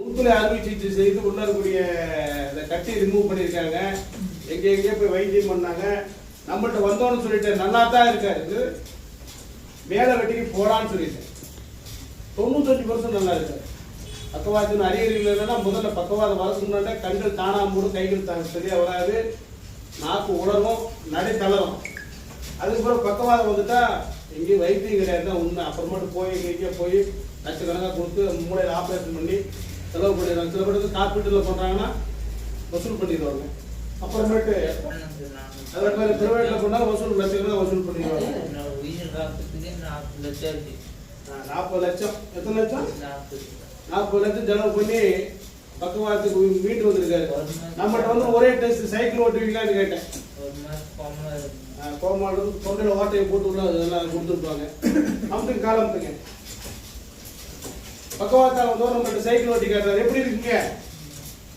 முகத்துல அறுவை சிகிச்சை செய்து உள்ள இருக்கக்கூடிய இந்த கட்டி ரிமூவ் பண்ணியிருக்காங்க. எங்க எங்கேயோ போய் வைத்தியம் பண்ணாங்க. நம்மள்கிட்ட வந்தோன்னு சொல்லிட்டு நல்லா தான் இருக்காரு. மேலே வெட்டிக்கு போகலான்னு சொல்லிட்டேன் தொண்ணூத்தஞ்சு பர்சன்ட் நல்லா இருக்காரு. பக்கவாதத்தின் அறிகுறிகள் என்னன்னா முதல்ல பக்கவாதம் வரதுக்கு முன்னாடி கண்கள் காணாம போடும் கைகள் த- சரியாக வராது. நாக்கு உலரும் நடை தளரும். அதுக்கப்புறம் பக்கவாதம் வந்துட்டா எங்கேயும் வைத்தியம் கிடையாது தான் உண்மை. அப்புறமேட்டு போய் எங்கேயோ போய் லட்சக்கணக்காக கொடுத்து மூளையில் ஆப்ரேஷன் பண்ணி செலவு பண்ணிடுறாங்க. சில பேர் வந்து காப்பீட்டில் பண்ணுறாங்கன்னா வசூல் பண்ணிடுவாங்க. அப்புறமேட்டு அதே மாதிரி ப்ரைவேட்டில் பண்ணால் வசூல் லட்சக்கணக்காக வசூல் பண்ணிடுவாங்க. நாற்பது லட்சம். நாற்பது லட்சம் எத்தனை லட்சம்? நாற்பது நாற்பது லட்சம் செலவு பண்ணி பக்கவாதத்துக்கு மீட்டு வந்திருக்காரு. நம்மகிட்ட வந்து ஒரே டெஸ்ட் சைக்கிள் ஓட்டுவீங்களான்னு கேட்டேன். கோமாடு தொண்டையில் ஓட்டையை போட்டு உள்ள அதெல்லாம் கொடுத்துருப்பாங்க. அமுத்துங்க காலம் பக்கவாத்தால் வந்து நம்மகிட்ட சைக்கிள் ஓட்டி காட்டுறாரு எப்படி இருக்கீங்க?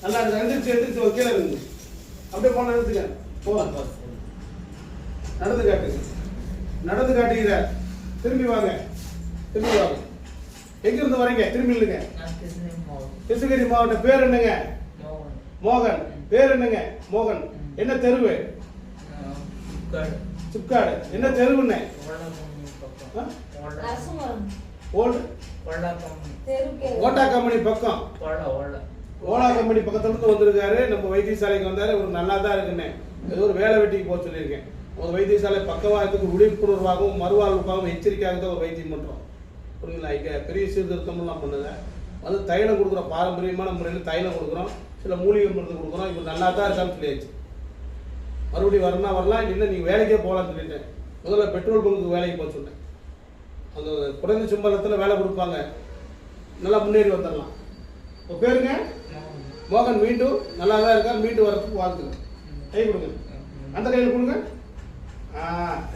நல்லா இருக்கு. எந்திரிச்சு எந்திரிச்சு கீழே இருந்து. அப்படியே போன எடுத்துக்க போலாம் நடந்து காட்டுங்க நடந்து காட்டுகிறார். திரும்பி வாங்க. திரும்பி வாங்க. எங்க இருந்து வரீங்க திரும்பி இல்லைங்க கிருஷ்ணகிரி மாவட்டம். பேர் என்னங்க? மோகன். பேர் என்னங்க? மோகன். என்ன தெருவு? சிப்காடு என்ன நரசிம்மரம் ஓல்டு ஓட்டா கம்பெனி பக்கம். ஓலா கம்பெனி பக்கத்துல இருந்து வந்திருக்காரு. நம்ம வைத்தியசாலைக்கு வந்தாரு. ஒரு நல்லா தான் இருக்குண்ணே ஏதோ ஒரு வேலை வெட்டிக்கு போக சொல்லியிருக்கேன். ஒரு வைத்தியசாலை பக்கவாதத்துக்கு விழிப்புணர்வாகவும் மறுவாழ்வுக்காகவும் எச்சரிக்கையாக தான் ஒரு வைத்தியம் பண்றோம். புரியுங்களா இங்க பெரிய சீர்திருத்தம்லாம் பண்ணுங்க. வந்து தைலம் கொடுக்குறோம் பாரம்பரியமான முறையில் தைலம் கொடுக்குறோம். சில மூலிகை மருந்து கொடுக்குறோம். இவர் நல்லா தான் இருக்கான்னு சொல்லியாச்சு. மறுபடியும் வரனா வரலாம். இல்லை நீங்கள் வேலைக்கே போகலான்னு சொல்லிட்டேன். முதல்ல பெட்ரோல் பங்குக்கு வேலைக்கு போக சொன்னேன் அந்த குறைந்த சம்பளத்தில் வேலை கொடுப்பாங்க. நல்லா முன்னேறி வந்துடலாம் இப்போ பேருங்க? மோகன் மீண்டும் நல்லா தான் இருக்கா மீண்டும் வரத்துக்கு வாழ்த்துங்க கை கொடுங்க. அந்த கையில் கொடுங்க.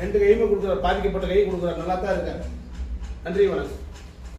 ரெண்டு கையுமே கொடுக்குறாரு. பாதிக்கப்பட்ட கை கொடுக்குறாரு. நல்லா தான் இருக்கார். நன்றி வணக்கம்.